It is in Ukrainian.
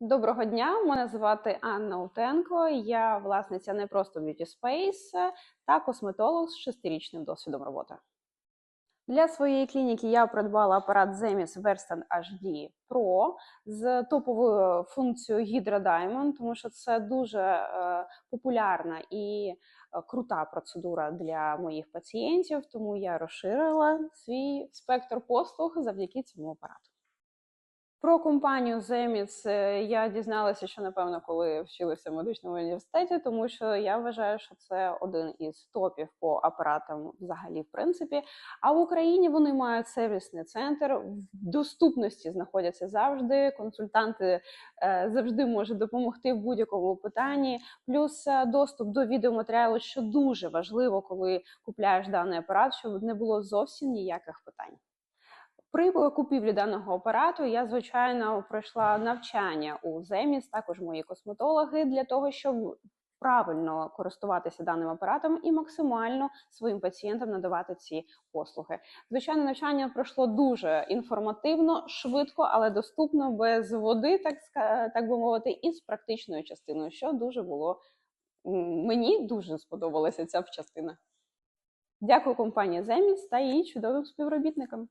Доброго дня, мене звати Анна Утенко. Я власниця не просто Beauty Space та косметолог з шестирічним досвідом роботи. Для своєї клініки я придбала апарат Zemis Verstant HD Pro з топовою функцією Hydra Diamond, тому що це дуже е, популярна і е, крута процедура для моїх пацієнтів. Тому я розширила свій спектр послуг завдяки цьому апарату. Про компанію Zemits е, я дізналася, що напевно, коли вчилася в медичному університеті, тому що я вважаю, що це один із топів по апаратам, взагалі, в принципі. А в Україні вони мають сервісний центр в доступності знаходяться завжди. Консультанти е, завжди можуть допомогти в будь-якому питанні. Плюс е, доступ до відеоматеріалу, що дуже важливо, коли купляєш даний апарат, щоб не було зовсім ніяких питань. При купівлі даного апарату я звичайно пройшла навчання у Земіс, також мої косметологи, для того, щоб правильно користуватися даним апаратом і максимально своїм пацієнтам надавати ці послуги. Звичайно, навчання пройшло дуже інформативно, швидко, але доступно без води, так так би мовити, і з практичною частиною, що дуже було мені дуже сподобалася ця частина. Дякую компанії Земіс та її чудовим співробітникам.